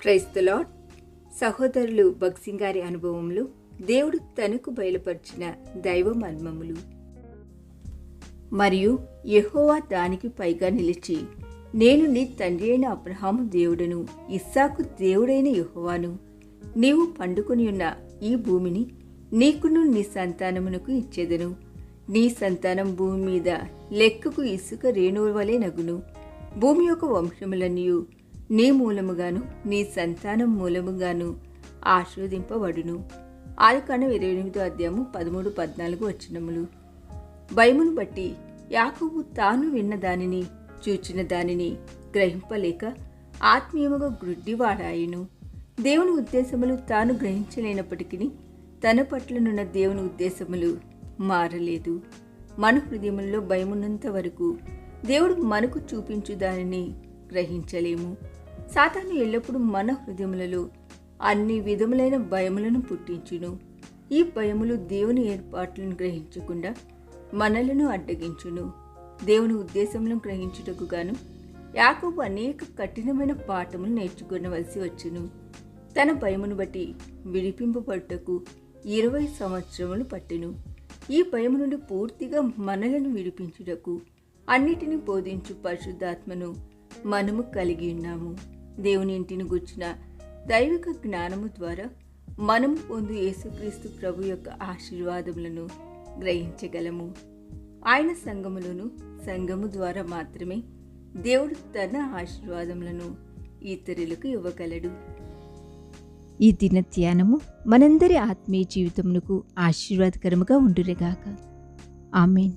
క్రైస్తలాడ్ సహోదరులు భక్సింగ్ గారి అనుభవములు దేవుడు తనకు బయలుపరిచిన దైవ మర్మములు. మరియు యహోవా దానికి పైగా నిలిచి నేను నీ తండ్రి అయిన అబ్రహాము దేవుడను ఇస్సాకు దేవుడైన యహోవాను నీవు పండుకొని ఉన్న ఈ భూమిని నీకును నీ సంతానమునకు ఇచ్చేదను. నీ సంతానం భూమి మీద లెక్కకు ఇసుక రేణువుల వలె నగును. భూమి యొక్క వంశములన్నీ నీ మూలముగాను నీ సంతానం మూలముగాను ఆశీర్వదింపబడును. ఆదికాండం ఇరవై ఎనిమిదో అధ్యాయము పదమూడు పద్నాలుగు వచ్చినములు భయమును బట్టి యాకోబు తాను విన్న దానిని చూచిన దానిని గ్రహింపలేక ఆత్మీయముగా గ్రుడ్డివాడాయను దేవుని ఉద్దేశములు తాను గ్రహించలేనప్పటికీ తన పట్లనున్న దేవుని ఉద్దేశములు మారలేదు. మన హృదయముల్లో భయమున్నంత వరకు దేవుడు మనకు చూపించు దానిని గ్రహించలేము. సాతాను ఎల్లప్పుడూ మన హృదయములలో అన్ని విధములైన భయములను పుట్టించును. ఈ భయములు దేవుని ఏర్పాట్లను గ్రహించకుండా మనలను అడ్డగించును. దేవుని ఉద్దేశములను గ్రహించుటకు గాను యాకోబు అనేక కఠినమైన పాఠములు నేర్చుకునవలసి వచ్చును. తన భయమును బట్టి విడిపింపబడుటకు ఇరవై సంవత్సరములు పట్టెను. ఈ భయము నుండి పూర్తిగా మనలను విడిపించుటకు అన్నిటిని బోధించు పరిశుద్ధాత్మను మనము కలిగి ఉన్నాము. దేవుని ఇంటిని గుర్చిన దైవిక జ్ఞానము ద్వారా మనము పొందు యేసుక్రీస్తు ప్రభు యొక్క ఆశీర్వాదములను గ్రహించగలము. ఆయన సంఘములను సంఘము ద్వారా మాత్రమే దేవుడు తన ఆశీర్వాదములను ఇతరులకు ఇవ్వగలడు. ఈ దిన ధ్యానము మనందరి ఆత్మీయ జీవితమునకు ఆశీర్వాదకరముగా ఉండురేగాక ఆమెన్.